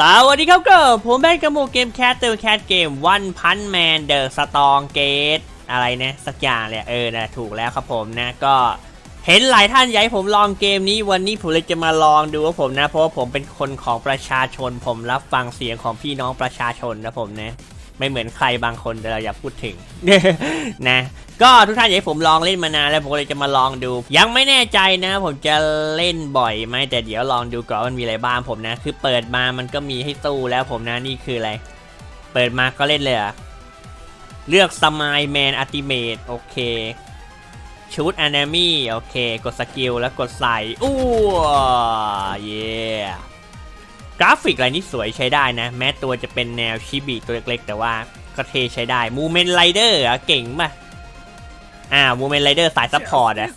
สวัสดีครับเก็ผมแบนกระโมเกมแคสเตอร์แคสเกมวันพันแมนเดอะสตองเกตอะไรนะสักอย่างเลยเออนะถูกแล้วครับผมนะก็เห็นหลายท่านอยากให้ผมลองเกมนี้วันนี้ผมเลยจะมาลองดูว่าผมนะ เพราะว่าผมเป็นคนของประชาชน ผมรับฟังเสียงของพี่น้องประชาชนนะผมนะ ไม่เหมือนใครบางคนแต่เราอย่าพูดถึง นะก็ทุกท่านอยากให้ผมลองเล่นมานานแล้วผมเลยจะมาลองดู ยังไม่แน่ใจนะ ผมจะเล่นบ่อยไหมแต่เดี๋ยวลองดูก่อนมันมีอะไรบ้างผมนะ คือเปิดมามันก็มีให้ตู้แล้วผมนะนี่คืออะไร เปิดมาก็เล่นเลยเหรอะเลือกสมายแมนอัติเมตโอเคชุดอนามีโอเค กดสกิลแล้วกดใส่อู้เย่ กราฟิกอะไรนี่สวยใช้ได้นะ แม้ตัวจะเป็นแนวชิบิตัวเล็กๆ แต่ว่าก็เทใช้ได้มูเมนต์ไรเดอร์อะเก่งป่ะอ่ามูเมนต์ไรเดอร์สายซัพพอร์ตอะ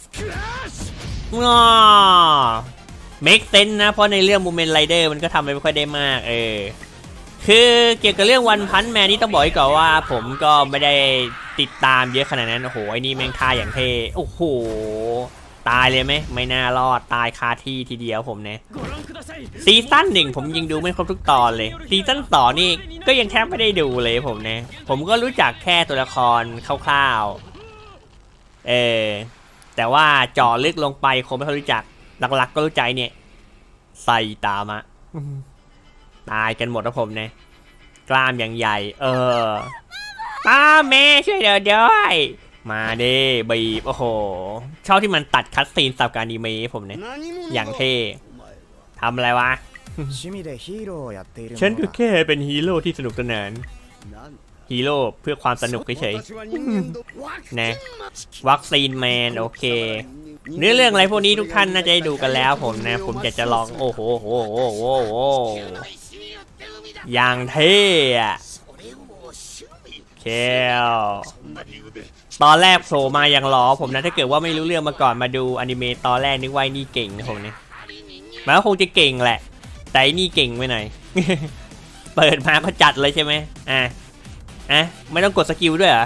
งอเมคเซนนะ เพราะในเรื่องมูเมนต์ไรเดอร์มันก็ทำอะไรไม่ค่อยได้มาก เออ คือเกี่ยวกับเรื่องวันพันแมนนี่ต้องบอกไว้ก่อนว่า ผมก็ไม่ได้ติดตามเยอะขนาดนั้น โอ้โหไอ้นี่แม่งท่าอย่างเท่โอ้โห ตายเลยไหมไม่น่ารอดตายคาที่ทีเดียวผมเนี่ยซีซั่นหนึ่งผมยังดูไม่ครบทุกตอนเลยซีซั่นสองนี่ก็ยังแทบไม่ได้ดูเลยผมเนี่ยผมก็รู้จักแค่ตัวละครคร่าวๆเออแต่ว่าเจาะลึกลงไปคงไม่ค่อยรู้จักหลักๆ ก็รู้ใจเนี่ยไซตามะตายกันหมดแล้วผมเนี่ยกล้ามอย่างใหญ่ เออป้าแม่ช่วยเดี๋ยวด้วย มาเด้บีบโอ้โหชอบที่มันตัดคัดซีนสับการดีเมย์ผมเนี่ยอย่างเท่ทำอะไรวะ ฉันก็แค่เป็นฮีโร่ที่สนุกสนานฮีโร่เพื่อความสนุกเฉยๆนะวัคซีนแมนโอเค เนื้อเรื่องอะไรพวกนี้ทุกท่านน่าจะได้ดูกันแล้วผมนะ ผมอยากจะลองโอ้โหโอ้โหโอ้โหอย่างเท่อะเคล ตอนแรกโผล่มาอย่างหล้อผมนะถ้าเกิดว่าไม่รู้เรื่องมาก่อนมาดูอนิเมะตอนแรกนึกว่านี่เก่งนะผมเนี่ยมัว่าคงจะเก่งแหละ แต่นี่เก่งไปหน่อยเปิดมาก็จัดเลยใช่ไหมอะอะไม่ต้องกดสกิลด้วยเหรอ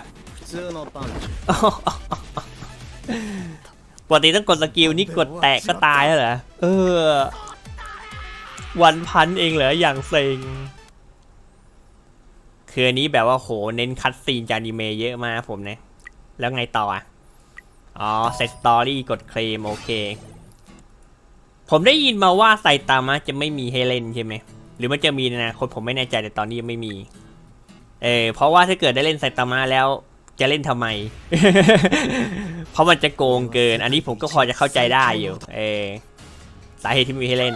ปกติต้องกดสกิลนี่กดแตกก็ตายแล้วเหรอ เออ วันพันเองเหรอ อย่างเซ็งคืออันนี้แบบว่าโหเน้นคัดซีนจากอนิเมะเยอะมากผมเนี่ย แล้วไงต่ออะอ๋อเซตสตอรี่กดเคลมโอเค ผมได้ยินมาว่าไซตามะจะไม่มีให้เล่นใช่ไหม หรือมันจะมีนะคนผมไม่แน่ใจแต่ตอนนี้ยังไม่มี เออเพราะว่าถ้าเกิดได้เล่นไซตามะแล้วจะเล่นทำไม เพราะมันจะโกงเกิน อันนี้ผมก็พอจะเข้าใจได้อยู่ เออ สาเหตุที่มีให้เล่น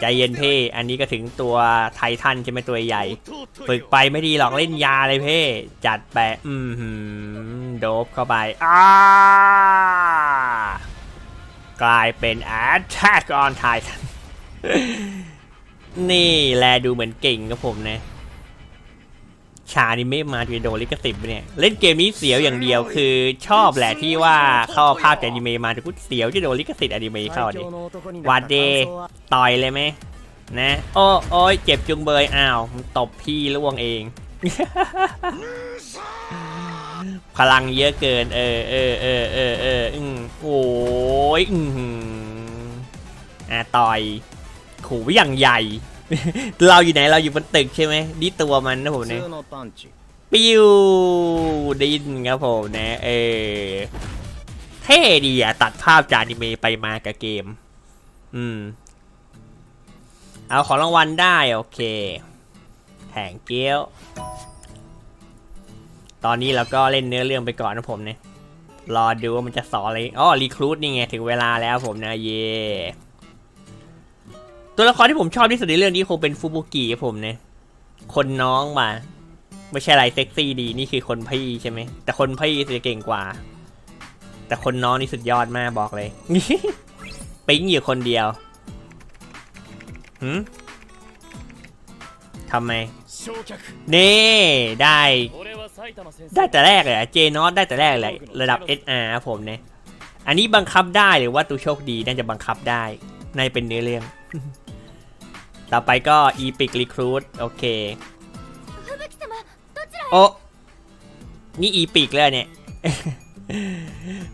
ใจเย็นเพ่อันนี้ก็ถึงตัวไททันใช่ไหมตัวใหญ่ ฝึกไปไม่ดีหรอกเล่นยาเลยเพ่จัดแปะอืมหืมโดบเข้าไปอ้ากลายเป็น Attack on Titan นี่แลดูเหมือนเก่งกับผมนะ ชาดิเมะมาจะโดนลิขสิบเนี่ยเล่นเกมนี้เสียวอย่างเดียวคือชอบแหละที่ว่าเข้าภาพจากอนิเมะมาแต่กูเสียวที่โดนลิขสิทธิ์อนิเมะเข้าดิวาดเดต่อยเลยไหมนะโอ้โอยเจ็บจุงเบยอ้าวตบพี่ล่วงเอง พลังเยอะเกิน เออเออเออเออเออืโอ้ยอ่าต่อยขู่อย่างใหญ่ เราอยู่ไหนเราอยู่บนตึกใช่ไหมนี่ตัวมันนะผมเนี่ยปิ้วดินครับผมนะเออเท่ดีอะตัดภาพจากอนิเมะไปมากับเกม อืม เอาของรางวัลได้โอเคแข่งเกี้ยว ตอนนี้เราก็เล่นเนื้อเรื่องไปก่อนนะผมเนี่ยรอดูว่ามันจะสอนอะไรอ๋อรีครูดนี่ไงถึงเวลาแล้วผมนะเย่ yeah. ตัวละครที่ผมชอบที่สุดในเรื่องนี้คงเป็นฟูบุกิครับผมเนี่ยคนน้องมา ไม่ใช่อะไรเซ็กซี่ดีนี่คือคนพี่ใช่ไหมแต่คนพี่จะเก่งกว่า แต่คนน้องนี่สุดยอดมากบอกเลยปิ๊งอยู่คนเดียวหืมทำไมนี่ได้ ได้แต่แรกเลยเจนอตได้แต่แรกเลยระดับ SR ครับผมเนี่ยอันนี้บังคับได้หรือว่าตูโชคดีน่าจะบังคับได้ในเป็นเนื้อเรื่อง ต่อไปก็ Epic Recruit โอเค โอ้นี่อีปิกเลยเนี่ย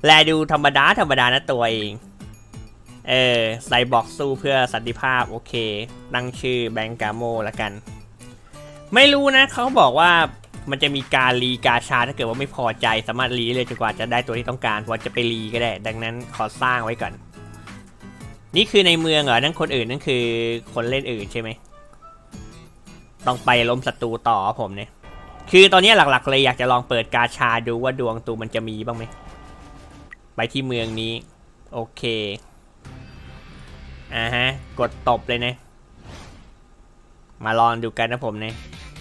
แลดูธรรมดาธรรมดานะตัวเอง เออไซบอร์กสู้เพื่อสันติภาพ โอเค ตั้งชื่อแบงกาโมละกัน ไม่รู้นะ เขาบอกว่ามันจะมีการรีกาชาถ้าเกิดว่าไม่พอใจสามารถรีเลยจนกว่าจะได้ตัวที่ต้องการพอจะไปรีก็ได้ ดังนั้นขอสร้างไว้ก่อน นี่คือในเมืองเหรอ นั่นคนอื่นนั่นคือคนเล่นอื่นใช่ไหม ต้องไปล้มศัตรูต่อผมเนี่ย คือตอนนี้หลักๆเลยอยากจะลองเปิดกาชาดูว่าดวงตูมันจะมีบ้างไหม ไปที่เมืองนี้ โอเค อ่าฮะ กดตบเลยนะ มาลองดูกันนะผมเนี่ย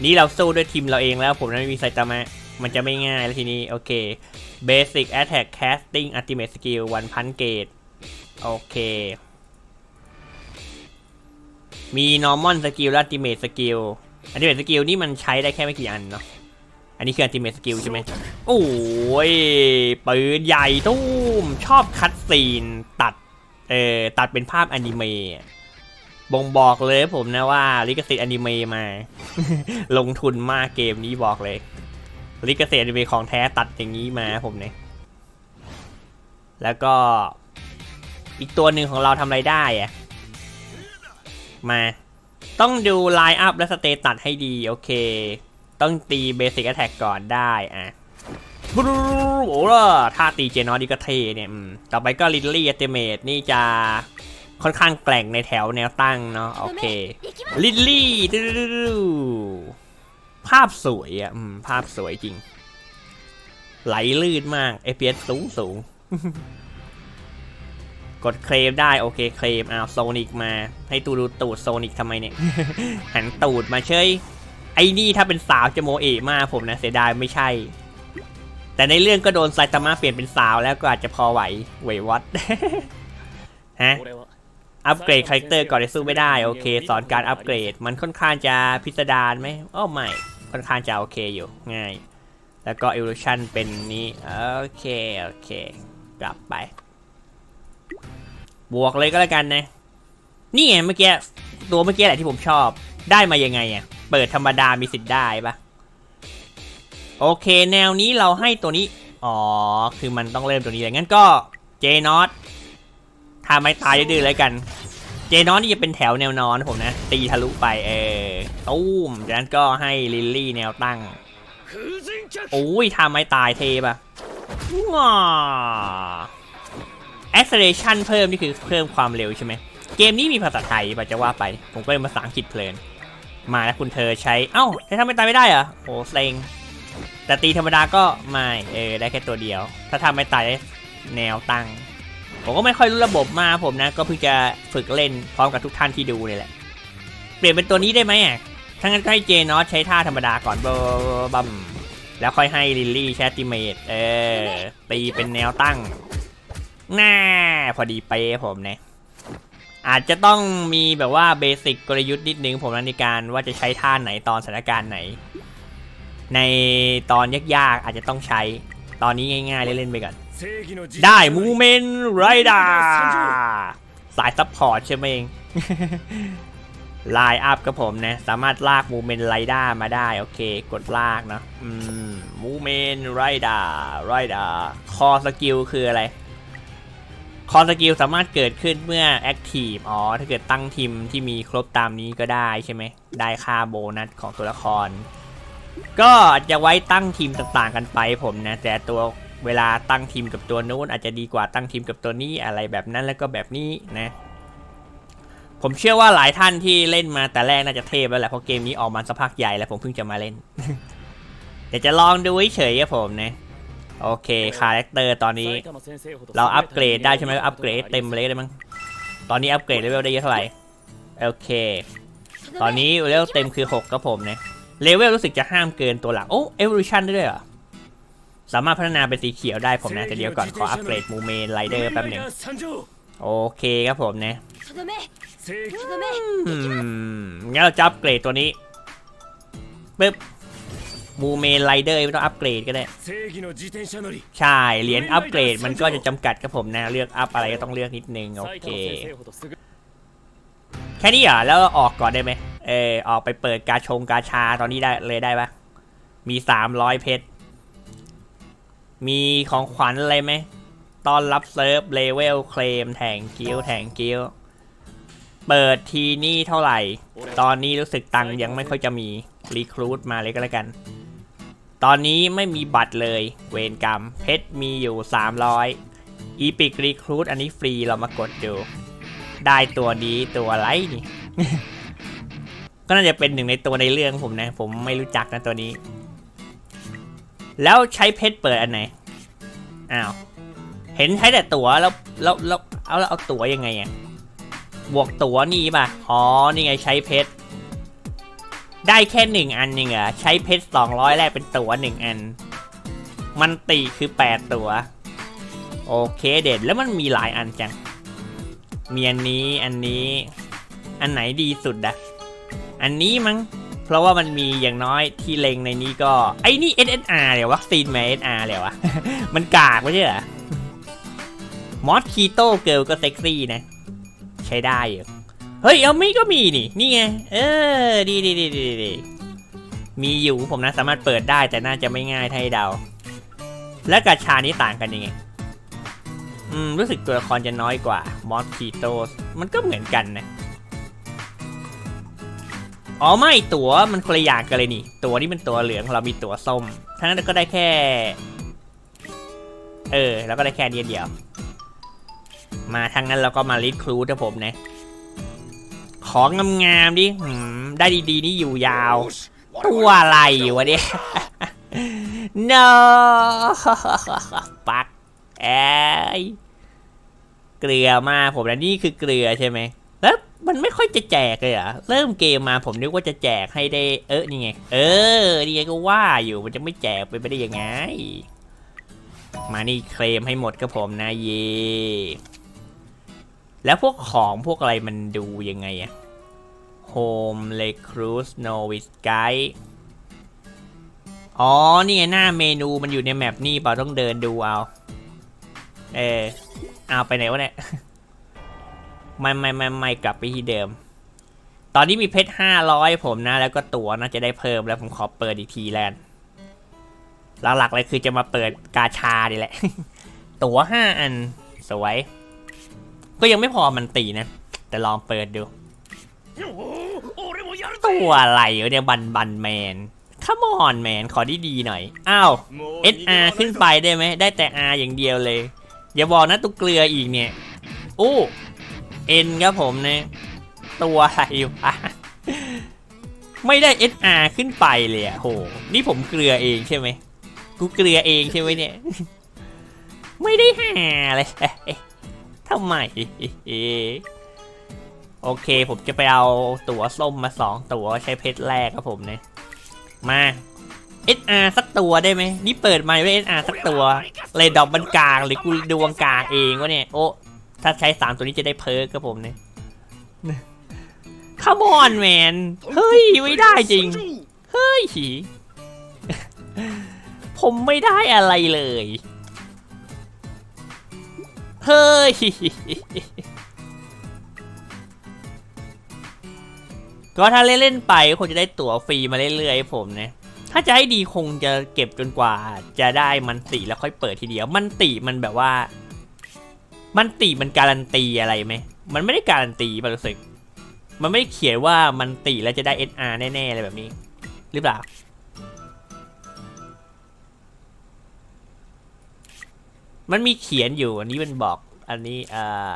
นี่เราสู้ด้วยทีมเราเองแล้วผมไม่มีไซตามะมันจะไม่ง่ายแล้วทีนี้ โอเค Basic Attack Casting Ultimate Skill วันพันเกตโอเค มี Normal Skill และ Ultimate Skill Ultimate Skill นี่มันใช้ได้แค่ไม่กี่อันเนาะ อันนี้คือ Ultimate Skill ใช่ไหม โอ้ยปืนใหญ่ตุ้ม ชอบคัดซีนตัด เอ่อ ตัดเป็นภาพอนิเมะ บ่งบอกเลยผมนะว่า ลิขสิทธิ์อนิเมะมา ลงทุนมากเกมนี้บอกเลย ลิขสิทธิ์อนิเมะของแท้ตัดอย่างนี้มาผมเนี่ย แล้วก็อีกตัวหนึ่งของเราทำอะไรได้อะ มา ต้องดูไลน์อัพและสเตตัสให้ดี โอเค ต้องตีเบสิ c แ t แทกก่อนได้อะบรูโอ้โหท่าตีเจนอดีก็เทเนี่ยต่อไปก็ลิลลี่อัติเมตนี่จะค่อนข้างแกร่งในแถวแนวตั้งเนาะโอเคลิลลี่ดูดูดูดูภาพสวยอะภาพสวยจริง ไหลลื่นมาก FPS สูงสูง กดเคลมได้โอเคเคลมอ้าวโซนิกมาให้ตูดูตูดโซนิกทำไมเนี่ย หันตูดมาเชยไอ้นี่ถ้าเป็นสาวจะโมเอะมากผมนะเสียดายไม่ใช่ แต่ในเรื่องก็โดนไซตามะเปลี่ยนเป็นสาวแล้วก็อาจจะพอไหวเวยวัดฮะอัปเกรดคาแรคเตอร์ก่อนจะสู้ไม่ได้โอเค สอนการอัปเกรด มันค่อนข้างจะพิสดารไหมอ้อไม่ค่อนข้างจะโอเคอยู่ง่าย แล้วก็ evolution เป็นนี้โอเค โอเค กลับไป บวกเลยก็แล้วกันนะ นี่ไงเมื่อกี้ตัวเมื่อกี้แหละที่ผมชอบ ได้มายังไงอะ เปิดธรรมดามีสิทธิ์ได้ปะโอเค แนวนี้เราให้ตัวนี้ อ๋อ คือมันต้องเริ่มตัวนี้เลยงั้นก็เจนอตถ้าไม่ตายดื้อๆเลยกัน เจนอตนี่จะเป็นแถวแนวนอนผมนะ ตีทะลุไปเออตู้มจากนั้นก็ให้ลิลลี่แนวตั้งโอ้ยทำไม่ตายเทปะว้า acceleration เพิ่มนี่คือเพิ่มความเร็วใช่ไหมเกมนี้มีภาษาไทยปะจะว่าไป ผมก็เป็นภาษาอังกฤษเพลิน มาแล้วคุณเธอใช้ เอ้าใช้ทำไม่ตายไม่ได้เหรอโอ้เซ็งแต่ตีธรรมดาก็ไม่เออได้แค่ตัวเดียว ถ้าทำไม่ตายได้แนวตั้ง ผมก็ไม่ค่อยรู้ระบบมาผมนะ ก็เพิ่งจะฝึกเล่นพร้อมกับทุกท่านที่ดูเลยแหละ เปลี่ยนเป็นตัวนี้ได้ไหมอะถ้างั้นให้เจนอสใช้ท่าธรรมดาก่อนบบัมแล้วค่อยให้ลิลลี่แชตติเมตเออตีเป็นแนวตั้ง แน่พอดีเป๊ะผมเนี่ยอาจจะต้องมีแบบว่าเบสิกกลยุทธ์นิดนึงผมนะในการว่าจะใช้ท่าไหนตอนสถานการณ์ไหน ในตอนยากๆอาจจะต้องใช้ตอนนี้ง่ายๆเล่นๆไปก่อน ได้มูเมนไรดาสายซัพพอร์ตใช่ไหมเองไลน์อัพกับผมนะ สามารถลากมูเมนไรด้ามาได้ โอเค กดลากเนาะมูเมนไรดาไรดาคอสกิลคืออะไร คอสกิลสามารถเกิดขึ้นเมื่อแอคทีฟอ๋อ ถ้าเกิดตั้งทีมที่มีครบตามนี้ก็ได้ใช่ไหม ได้ค่าโบนัสของตัวละคร ก็อาจะไว้ตั้งทีมต่างๆกันไปผมนะ แต่ตัวเวลาตั้งทีมกับตัวนู้นอาจจะดีกว่าตั้งทีมกับตัวนี้อะไรแบบนั้นแล้วก็แบบนี้นะ ผมเชื่อว่าหลายท่านที่เล่นมาแต่แรกน่าจะเทพแล้วแหละเพราะเกมนี้ออกมาสักพักใหญ่แล้วผมเพิ่งจะมาเล่น เดี๋ยวจะลองดูเฉยๆครับผมนะ โอเค คาแรคเตอร์ตอนนี้ เราอัปเกรดได้ใช่ไหมอัปเกรดเต็มเลยเลยมั้ง ตอนนี้อัปเกรดเลเวลได้เยอะเท่าไหร่ โอเค ตอนนี้เลเวลเต็มคือ 6ครับผมเนี่ย เลเวลรู้สึกจะห้ามเกินตัวหลัก โอ้ เอเวอร์ชันได้ด้วยเหรอ สามารถพัฒนาเป็นสีเขียวได้ผมนะแต่เดี๋ยวก่อนขออัปเกรดมูเมนไรเดอร์แป๊บหนึ่งโอเคครับผมเนี่ยงั้นเราจับเกรดตัวนี้ปึ๊บ มูเมนไรเดอร์ไม่ต้องอัปเกรดก็ได้ ใช่ เหรียญอัปเกรดมันก็จะจำกัดครับผมนะ เลือกอัพอะไรก็ต้องเลือกนิดนึง โอเค แค่นี้เหรอ แล้วออกก่อนได้ไหม เออออกไปเปิดกาชงกาชาตอนนี้ได้เลยได้ปะมีสามร้อยเพชร มีของขวัญอะไรไหมต้อนรับเซิร์ฟเลเวลเคลมแทงกิ้วแทงกิ้วเปิดทีนี่เท่าไหร่ ตอนนี้รู้สึกตังยังไม่ค่อยจะมี รีครูดมาเลยก็แล้วกัน ตอนนี้ไม่มีบัตรเลย เวรกรรม เพชรมีอยู่ 300 อีพิกรีครูดอันนี้ฟรีเรามากดดู ได้ตัวนี้ตัวอะไรนี่ ก็น่าจะเป็นหนึ่งในตัวในเรื่องผมนะ ผมไม่รู้จักนะตัวนี้ แล้วใช้เพชรเปิดอันไหน อ้าว เห็นใช้แต่ตั๋วแล้วแล้วแล้วเอาแล้วเอาตั๋วยังไงอะบวกตั๋วนี่ป่ะ อ๋อ นี่ไงใช้เพชร ได้แค่หนึ่งอันยังเหรอใช้เพชรสองร้อยแรกเป็นตัวหนึ่งอัน มันตีคือแปดตัว โอเคเด็ดแล้วมันมีหลายอันจัง มีอันนี้อันนี้ อันไหนดีสุดอะอันนี้มั้งเพราะว่ามันมีอย่างน้อยที่เลงในนี้ก็ ไอ้นี่ SSR เดี๋ยววัคซีนแม SSR เดี๋ยววะ มันกากไม่ใช่เหรอมอสคีโต้เกิลก็เซ็กซี่นะ ใช้ได้อยู่ เฮ้ยเอามี่ก็มีนี่ นี่ไง เออ ดีดีดีดีดีมีอยู่ผมนะสามารถเปิดได้แต่น่าจะไม่ง่ายเท่าให้เดา และกาชานี้ต่างกันยังไง อืม รู้สึกตัวละครจะน้อยกว่ามอสคีโตสมันก็เหมือนกันนะ อ๋อไม่ตัวมันคนละอย่างกันเลยนี่ ตัวนี่เป็นตัวเหลืองเรามีตัวส้ม ทั้งนั้นก็ได้แค่ เออ แล้วก็ได้แค่เดียวเดียวมาทางนั้นเราก็มาลิดครูนะผมนะ ของงามๆดิได้ดีๆนี่อยู่ยาว ตัวอะไรวะเนี่ย no ปักแอยเกลือมาผมนะนี่คือเกลือใช่ไหมแล้วมันไม่ค่อยจะแจกเลยอะเริ่มเกมมาผมนึกว่าจะแจกให้ได้ เออนี่ไง เออ นี่ไงก็ว่าอยู่มันจะไม่แจกไปไม่ได้ยังไง มานี่เคลมให้หมดครับผมนะเย แล้วพวกของพวกอะไรมันดูยังไงอะ Home Recruit Novice Guide อ๋อ นี่ไงหน้าเมนูมันอยู่ในแมปนี่เปล่าต้องเดินดูเอา เออเอาไปไหนวะเนี่ย ไม่ไม่ไม่ไม่กลับไปที่เดิม ตอนนี้มีเพชรห้าร้อยผมนะ แล้วก็ตั๋วน่าจะได้เพิ่มแล้วผมขอเปิดอีกทีแล้วกันหลักๆเลยคือจะมาเปิดกาชาดีแหละ ตั๋วห้าอัน สวย ก็ยังไม่พอมันตีนะ แต่ลองเปิดดู ตัวอะไรวะเนี่ยบันบันแมนขมอนแมนขอดีๆหน่อย อ้าว SR ขึ้นไปได้ไหม ได้แต่ R อย่างเดียวเลย อย่าบอกนะตุกเกลืออีกเนี่ยอู้ N ครับผมเนี่ยตัวอะไรวะไม่ได้ SR ขึ้นไปเลยอะโห นี่ผมเกลือเองใช่ไหม กูเกลือเองใช่ไหมเนี่ย ไม่ได้หาเลยทำไม โอเค ผมจะไปเอาตั๋วส้มมาสองตั๋วใช้เพชรแรกครับผมเนี่ยมา SR สักตัวได้ไหมนี่เปิดมาด้วย SR สักตัวเลยดอกมันกลางหรือกูดวงกลางเองวะเนี่ยโอ้ถ้าใช้สามตัวนี้จะได้เพิร์กครับผมเนี่ยขมอนแมนเฮ้ยไม่ได้จริง เฮ้ยผมไม่ได้อะไรเลย เฮ้ย ก็ถ้าเล่นๆไปก็คงจะได้ตั๋วฟรีมาเรื่อยๆผมนะถ้าจะให้ดีคงจะเก็บจนกว่า จะได้มันติแล้วค่อยเปิดทีเดียว มันติมันแบบว่า มันติมันการันตีอะไรไหมมันไม่ได้การันตีปรู้สึก มันไม่ได้เขียนว่ามันติแล้วจะได้ SR แน่ๆอะไรแบบนี้ หรือเปล่ามันมีเขียนอยู่อันนี้มันบอกอันนี้อ่า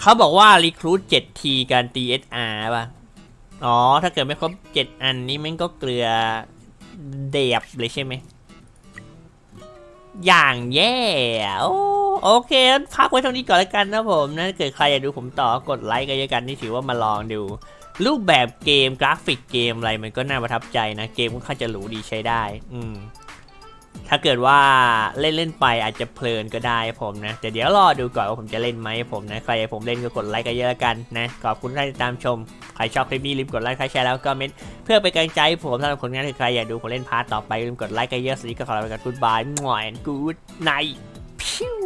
เขาบอกว่า recruit 7 t การตี SR ป่ะ อ๋อ ถ้าเกิดไม่ครบเจ็ดอันนี้มันก็เกลือเดียบเลยใช่ไหม อย่างแย่โอ้โอเคงั้นพักไว้ตรงนี้ก่อนแล้วกันนะผมนะถ้าเกิดใครอยากดูผมต่อกดไลค์กันเยอะกันนี่ถือว่ามาลองดู รูปแบบเกมกราฟิกเกมอะไรมันก็น่าประทับใจนะ เกมค่อนข้างจะหรูดีใช้ได้ อืม ถ้าเกิดว่าเล่นเล่นไปอาจจะเพลินก็ได้ผมนะแต่เดี๋ยวรอดูก่อนว่าผมจะเล่นไหมผมนะใครผมเล่นก็กดไลค์กันเยอะกันนะขอบคุณที่ติดตามชมใครชอบคลิปนี้ลืมกดไลค์ใครแชร์แล้วก็เมนเพื่อเป็นกำลังใจให้ผมสำหรับผลงานที่ใครอยากดูผมเล่นพาร์ตต่อไปลืมกดไลค์กันเยอะสิก็ขอลาไปกันกูดบายหน่อยกูดไนพิว